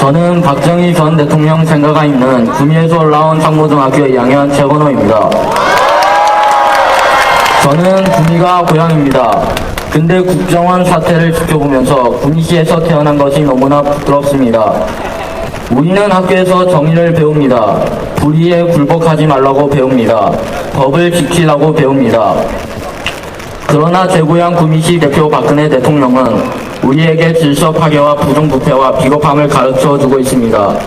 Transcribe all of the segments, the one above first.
저는 박정희 전 대통령 생가가 있는 구미에서 올라온 상무중학교 2학년 최건호입니다. 저는 구미가 고향입니다. 근데 국정원 사태를 지켜보면서 구미시에서 태어난 것이 너무나 부끄럽습니다. 우리는 학교에서 정의를 배웁니다. 불의에 굴복하지 말라고 배웁니다. 법을 지키라고 배웁니다. 그러나 제 고향 구미시 대표 박근혜 대통령은 우리에게 질서 파괴와 부정부패와 비겁함을 가르쳐 주고 있습니다.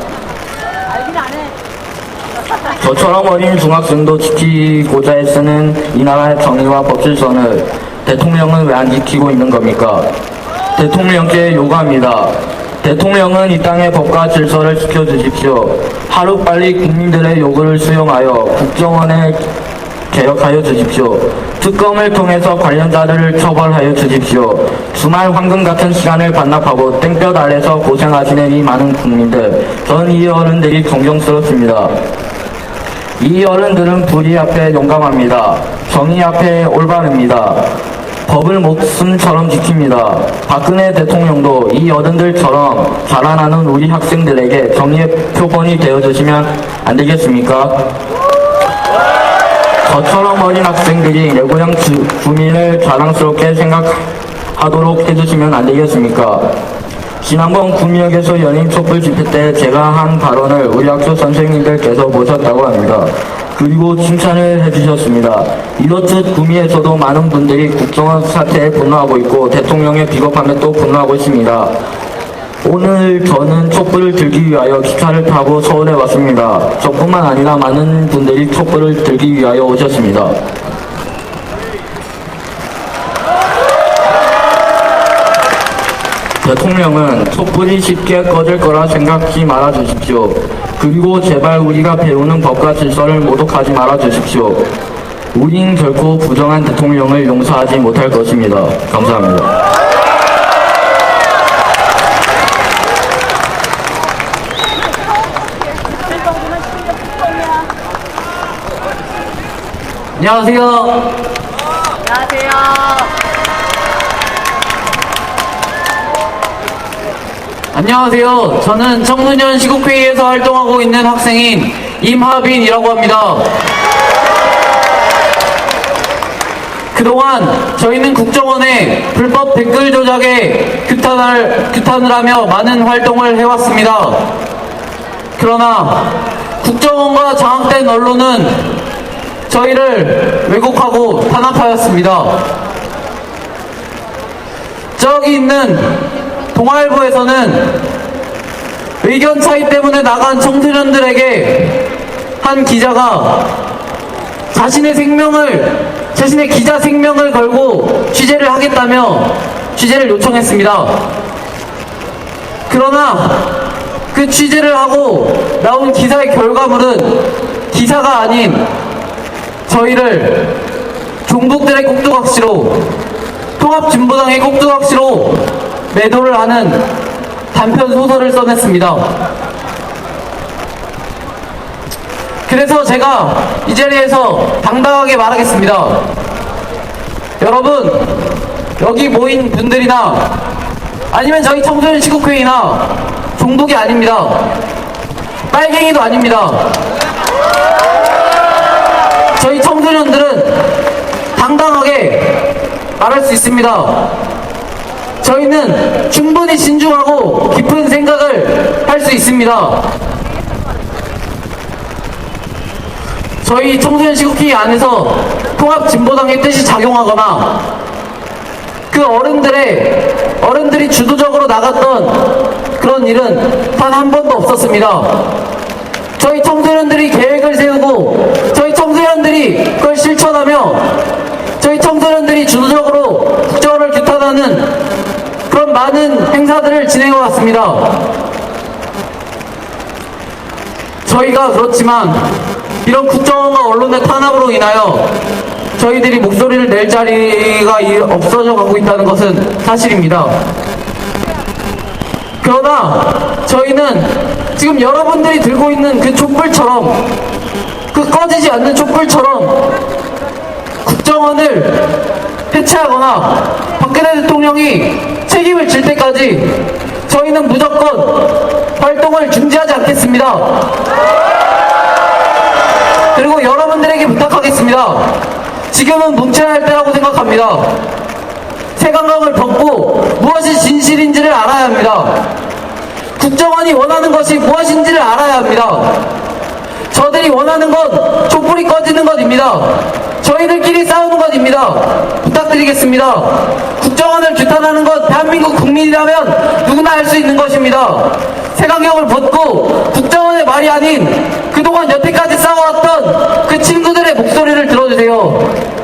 저처럼 어린 중학생도 지키고자 애쓰는 이 나라의 정의와 법질선을 대통령은 왜 안 지키고 있는 겁니까? 대통령께 요구합니다. 대통령은 이 땅의 법과 질서를 지켜주십시오. 하루빨리 국민들의 요구를 수용하여 국정원에 개혁하여 주십시오. 특검을 통해서 관련자들을 처벌하여 주십시오. 주말 황금 같은 시간을 반납하고 땡볕 아래서 고생하시는 이 많은 국민들, 전 이 어른들이 존경스럽습니다. 이 어른들은 불의 앞에 용감합니다. 정의 앞에 올바릅니다. 법을 목숨처럼 지킵니다. 박근혜 대통령도 이 어른들처럼 자라나는 우리 학생들에게 정의의 표본이 되어주시면 안 되겠습니까? 저처럼 어린 학생들이 내 고향 주, 주민을 자랑스럽게 생각하도록 해주시면 안 되겠습니까? 지난번 구미역에서 연인 촛불 집회 때 제가 한 발언을 우리 학교 선생님들께서 보셨다고 합니다. 그리고 칭찬을 해주셨습니다. 이렇듯 구미에서도 많은 분들이 국정원 사태에 분노하고 있고 대통령의 비겁함에 또 분노하고 있습니다. 오늘 저는 촛불을 들기 위하여 기차를 타고 서울에 왔습니다. 저뿐만 아니라 많은 분들이 촛불을 들기 위하여 오셨습니다. 대통령은 촛불이 쉽게 꺼질 거라 생각지 말아 주십시오. 그리고 제발 우리가 배우는 법과 질서를 모독하지 말아 주십시오. 우린 결코 부정한 대통령을 용서하지 못할 것입니다. 감사합니다. 안녕하세요. 안녕하세요. 안녕하세요. 저는 청소년 시국회의에서 활동하고 있는 학생인 임하빈이라고 합니다. 그동안 저희는 국정원의 불법 댓글 조작에 규탄을, 규탄을 하며 많은 활동을 해왔습니다. 그러나 국정원과 장악된 언론은 저희를 왜곡하고 탄압하였습니다. 저기 있는 동아일보에서는 의견 차이 때문에 나간 청소년들에게 한 기자가 자신의 생명을 자신의 기자 생명을 걸고 취재를 하겠다며 취재를 요청했습니다. 그러나 그 취재를 하고 나온 기사의 결과물은 기사가 아닌 저희를 종북들의 꼭두각시로 통합진보당의 꼭두각시로 매도를 하는 단편 소설을 써냈습니다. 그래서 제가 이 자리에서 당당하게 말하겠습니다. 여러분, 여기 모인 분들이나 아니면 저희 청소년 시국회의나 종북이 아닙니다. 빨갱이도 아닙니다. 청소년들은 당당하게 말할 수 있습니다. 저희는 충분히 신중하고 깊은 생각을 할 수 있습니다. 저희 청소년 시국회의 안에서 통합진보당의 뜻이 작용하거나 그 어른들의 어른들이 주도적으로 나갔던 그런 일은 단 한 번도 없었습니다. 저희 청소년들이 계획을 세우고 저희 그걸 실천하며 저희 청소년들이 주도적으로 국정원을 규탄하는 그런 많은 행사들을 진행해 왔습니다. 저희가 그렇지만 이런 국정원과 언론의 탄압으로 인하여 저희들이 목소리를 낼 자리가 이- 없어져 가고 있다는 것은 사실입니다. 그러나 저희는 지금 여러분들이 들고 있는 그 촛불처럼 그 꺼지지 않는 촛불처럼 국정원을 해체하거나 박근혜 대통령이 책임을 질 때까지 저희는 무조건 활동 활동을 중지하지 않겠습니다. 그리고 여러분들에게 부탁하겠습니다. 지금은 뭉쳐야 할 때라고 생각합니다. 세관광을 벗고 무엇이 진실인지를 알아야 합니다. 국정원이 원하는 것이 무엇인지를 알아야 합니다. 저들이 원하는 건 촛불이 꺼지는 것입니다. 저희들끼리 싸우는 것입니다. 부탁드리겠습니다. 국정원을 규탄하는 건 대한민국 국민이라면 누구나 할 수 있는 것입니다. 세강경을 벗고 국정원의 말이 아닌 그동안 여태까지 싸워왔던 그 친구들의 목소리를 들어주세요.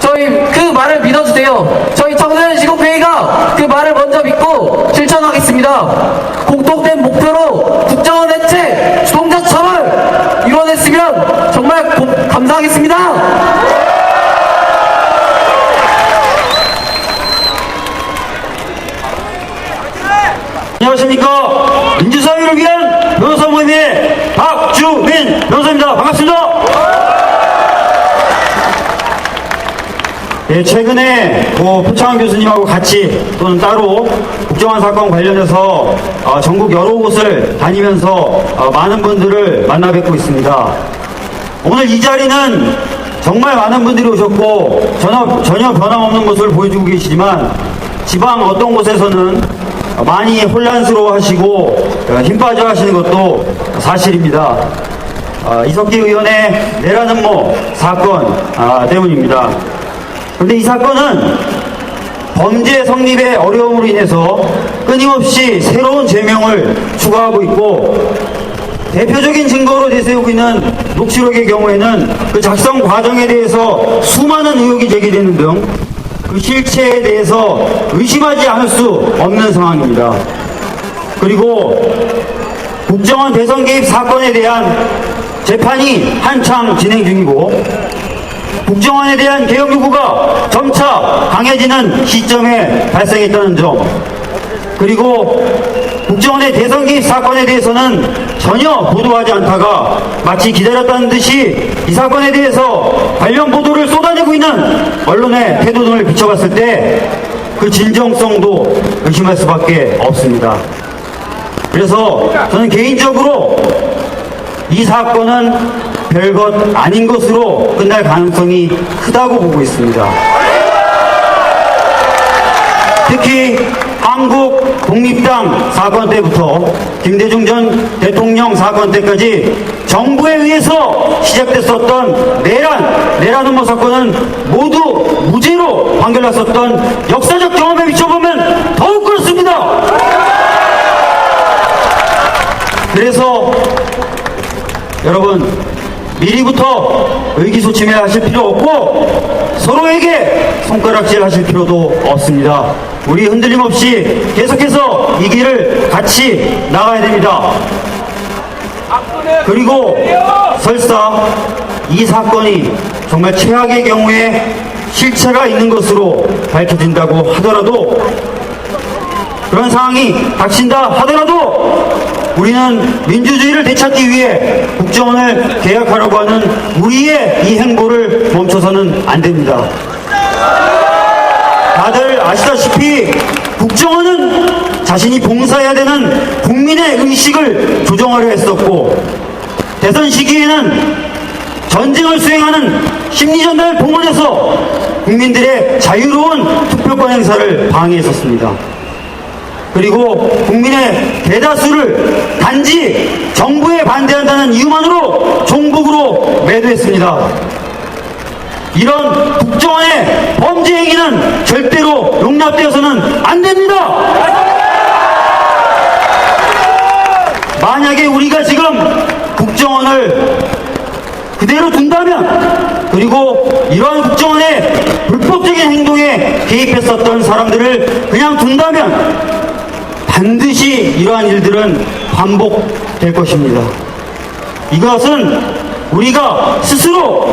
저희 그 말을 믿어주세요. 저희 청소년 시국회의가 그 말을 먼저 믿고 실천하겠습니다. 공통된 목표로 국정원 해체, 주동자 처벌 이뤄냈으면 고- 감사하겠습니다. 안녕하십니까 민주사회를 위한 변호사 모임의 박주민 변호사입니다 반갑습니다 예, 최근에 뭐 표창원 교수님하고 같이 또는 따로 국정원 사건 관련해서 어, 전국 여러 곳을 다니면서 어, 많은 분들을 만나 뵙고 있습니다. 오늘 이 자리는 정말 많은 분들이 오셨고 전혀, 전혀 변함없는 모습을 보여주고 계시지만 지방 어떤 곳에서는 많이 혼란스러워 하시고 어, 힘 빠져 하시는 것도 사실입니다. 어, 이석기 의원의 내라는 모 사건 아, 때문입니다. 그런데 이 사건은 범죄 성립의 어려움으로 인해서 끊임없이 새로운 죄명을 추가하고 있고 대표적인 증거로 내세우고 있는 녹취록의 경우에는 그 작성 과정에 대해서 수많은 의혹이 제기되는 등 그 실체에 대해서 의심하지 않을 수 없는 상황입니다. 그리고 국정원 대선 개입 사건에 대한 재판이 한창 진행 중이고 국정원에 대한 개혁 요구가 점차 강해지는 시점에 발생했다는 점 그리고 국정원의 대선 개입 사건에 대해서는 전혀 보도하지 않다가 마치 기다렸다는 듯이 이 사건에 대해서 관련 보도를 쏟아내고 있는 언론의 태도 등을 비춰봤을 때 그 진정성도 의심할 수밖에 없습니다. 그래서 저는 개인적으로 이 사건은 별것 아닌 것으로 끝날 가능성이 크다고 보고 있습니다. 특히 한국 독립당 사건 때부터 김대중 전 대통령 사건 때까지 정부에 의해서 시작됐었던 내란, 내란 음모 사건은 모두 무죄로 판결났었던 역사적 경험에 비춰보면 더욱 그렇습니다. 그래서 여러분 미리부터 의기소침해 하실 필요 없고 서로에게 손가락질 하실 필요도 없습니다. 우리 흔들림 없이 계속해서 이 길을 같이 나가야 됩니다. 그리고 설사 이 사건이 정말 최악의 경우에 실체가 있는 것으로 밝혀진다고 하더라도 그런 상황이 닥친다 하더라도 우리는 민주주의를 되찾기 위해 국정원을 개혁하려고 하는 우리의 이 행보를 멈춰서는 안 됩니다. 다들 아시다시피 국정원은 자신이 봉사해야 되는 국민의 의식을 조정하려 했었고 대선 시기에는 전쟁을 수행하는 심리전단을 동원해서 국민들의 자유로운 투표권 행사를 방해했었습니다. 그리고 국민의 대다수를 단지 정부에 반대한다는 이유만으로 종북으로 매도했습니다. 이런 국정원의 범죄 행위는 절대로 용납되어서는 안 됩니다. 만약에 우리가 지금 국정원을 그대로 둔다면 그리고 이러한 국정원의 불법적인 행동에 개입했었던 사람들을 그냥 둔다면 반드시 이러한 일들은 반복될 것입니다. 이것은 우리가 스스로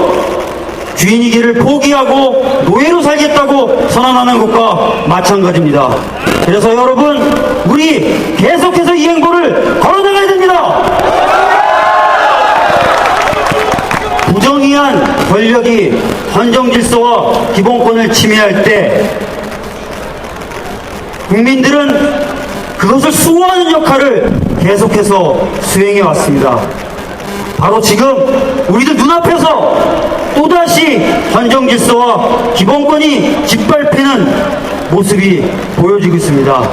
주인이기를 포기하고 노예로 살겠다고 선언하는 것과 마찬가지입니다. 그래서 여러분, 우리 계속해서 이 행보를 걸어나가야 됩니다. 부정의한 권력이 헌정 질서와 기본권을 침해할 때 국민들은 그것을 수호하는 역할을 계속해서 수행해 왔습니다. 바로 지금 우리들 눈앞에서 또다시 헌정 질서와 기본권이 짓밟히는 모습이 보여지고 있습니다.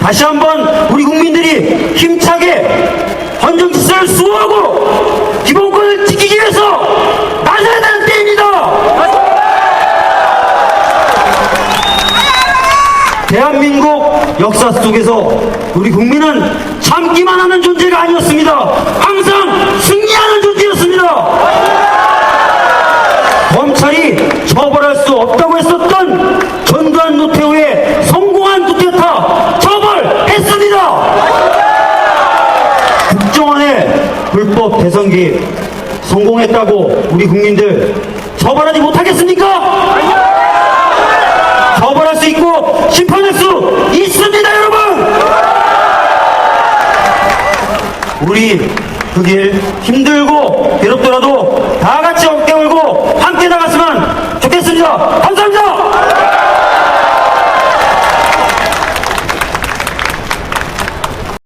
다시 한번 우리 국민들이 힘차게 헌정 질서를 수호하고 기본권을 지키기 위해서 나서야 되는 때입니다. 대한민국 역사 속에서 우리 국민은 참기만 하는 존재가 아니었습니다. 항상 승리하는 존재였습니다. 검찰이 처벌할 수 없다고 했었던 전두환 노태우의 성공한 쿠데타 처벌했습니다. 국정원의 불법 대선 개입 성공했다고 우리 국민들 처벌하지 못하겠습니까?